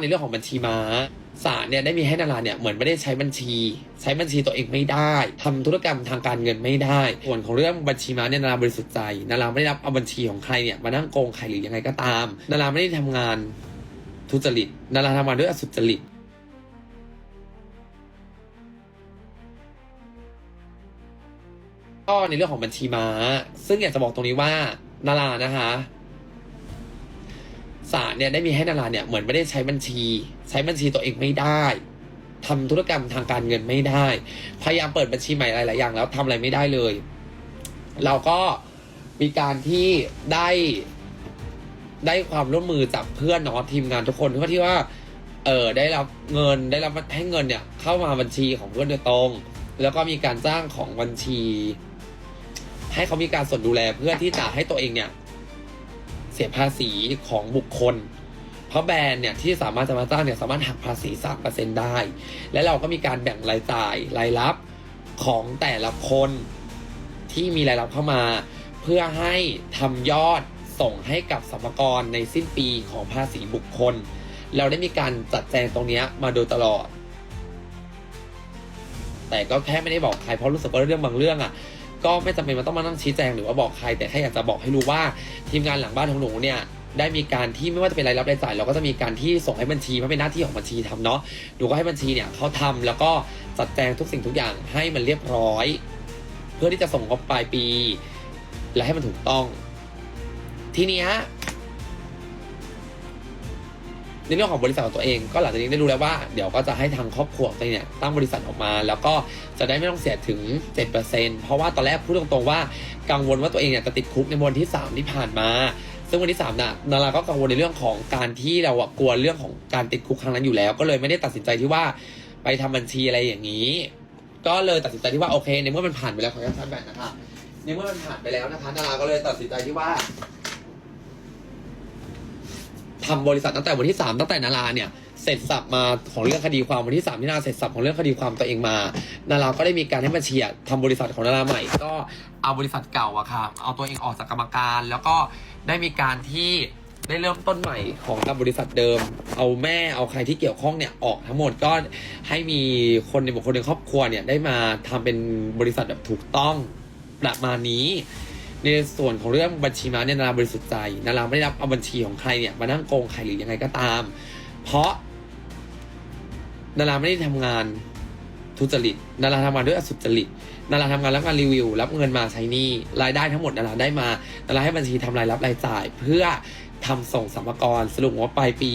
ในเรื่องของบัญชีม้าศาลเนี่ยได้มีให้นาราเนี่ยเหมือนไม่ได้ใช้บัญชี ใช้บัญชีตัวเองไม่ได้ทำธุรกรรมทางการเงินไม่ได้ส่วนของเรื่องบัญชีม้าเนี่ยนาราบริสุทธิ์ใจนาราไม่ได้รับเอาบัญชีของใครเนี่ยมานั่งโกงใครหรือยังไงก็ตาม นาราไม่ได้ทำงานทุจริตนาราทำงานด้วยอสุจริตก็ในเรื่องของบัญชีม้า ซึ่งอยากจะบอกตรงนี้ว่านารานะคะ ศาลเนี่ยได้มีให้นาราเนี่ยเหมือนไม่ได้ใช้บัญชี ใช้บัญชีตัวเองไม่ได้ทำธุรกรรมทางการเงินไม่ได้ พยายามเปิดบัญชีใหม่หลายๆอย่างแล้วทำอะไรไม่ได้เลย เราก็มีการที่ได้ได้ความร่วมมือจากเพื่อนเนาะทีมงานทุกคนเพื่อที่ว่า เออได้รับเงินได้รับให้เงินเนี่ย เข้ามาบัญชีของเพื่อนโดยตรง แล้วก็มีการจ้างของบัญชี ให้เขามีการส่วนดูแลเพื่อที่จะให้ตัวเองเนี่ย สียภาษีของบุคคล เพราะแบรนด์เนี่ยที่สามารถจะมาจ้างเนี่ยสามารถหักภาษีสามเปอร์เซ็นได้ และเราก็มีการแบ่งรายจ่ายรายรับของแต่ละคนที่มีรายรับเข้ามา เพื่อให้ทำยอดส่งให้กับสรรพากรในสิ้นปีของภาษีบุคคล เราได้มีการจัดแจงตรงนี้มาโดยตลอด แต่ก็แค่ไม่ได้บอกใครเพราะรู้สึกว่าเรื่องบางเรื่องอะ ก็ไม่จำเป็นมันต้องมานั่งชี้แจงหรือว่าบอกใคร แต่แค่อยากจะบอกให้รู้ว่าทีมงานหลังบ้านของหนูเนี่ยได้มีการที่ไม่ว่าจะเป็นรายรับรายจ่ายเราก็จะมีการที่ส่งให้บัญชีเพราะเป็นหน้าที่ของบัญชีทำเนาะหนูก็ให้บัญชีเนี่ยเขาทำแล้วก็จัดแจงทุกสิ่งทุกอย่างให้มันเรียบร้อย เพื่อที่จะส่งงบปลายปี และให้มันถูกต้อง ทีเนี้ย ในเรื่องของบริษัทของตัวเอง ก็หลังจากนี้ได้รู้แล้วว่าเดี๋ยวก็จะให้ทางครอบครัวตัวเองเนี่ยตั้งบริษัทออกมา แล้วก็จะได้ไม่ต้องเสียถึง 7%เพราะว่าตอนแรกพูดตรงๆว่ากังวลว่าตัวเองเนี่ยจะติดคุกในวันที่ 3 ที่ผ่านมา ซึ่งวันที่3น่ะนาราก็กังวลในเรื่องของการที่เราอะกลัวเรื่องของการติดคุกครั้งนั้นอยู่แล้ว ก็เลยไม่ได้ตัดสินใจที่ว่าไปทำบัญชีอะไรอย่างนี้ ก็เลยตัดสินใจที่ว่าโอเคในเมื่อมันผ่านไปแล้วขออนุญาตชาร์จแบตนะคะในเมื่อมันผ่านไปแล้วนะคะนาราก็เลยตัดสินใจที่ว่า ทำบริษัทตั้งแต่วันที่สามตั้งแต่นาราเนี่ยเสร็จสับมาของเรื่องคดีความวันที่สามที่นาเสร็จสับของเรื่องคดีความตัวเองมา นาราก็ได้มีการให้บัญชีอะทำบริษัทของนาราใหม่ ก็เอาบริษัทเก่าอะค่ะเอาตัวเองออกจากกรรมการ แล้วก็ได้มีการที่ได้เริ่มต้นใหม่ของกับบริษัทเดิม เอาแม่เอาใครที่เกี่ยวข้องเนี่ยออกทั้งหมดก็ให้มีคนในบุคคลในครอบครัวเนี่ยได้มาทำเป็นบริษัทแบบถูกต้องประมาณนี้ ในส่วนของเรื่องบัญชีม้าเนี่ยนาราบริสุทธิ์ใจนาราไม่ได้รับเอาบัญชีของใครเนี่ยมานั่งโกงใครหรือยังไงก็ตาม เพราะนาราไม่ได้ทำงานทุจริตนาราทำงานด้วยอสุจริตนาราทำงานรับงานรีวิว รับเงินมาใช้หนี้รายได้ทั้งหมดนาราได้มานาราให้บัญชีทำรายรับรายจ่าย เพื่อทำส่งสรรพากรสรุปว่าปลายปี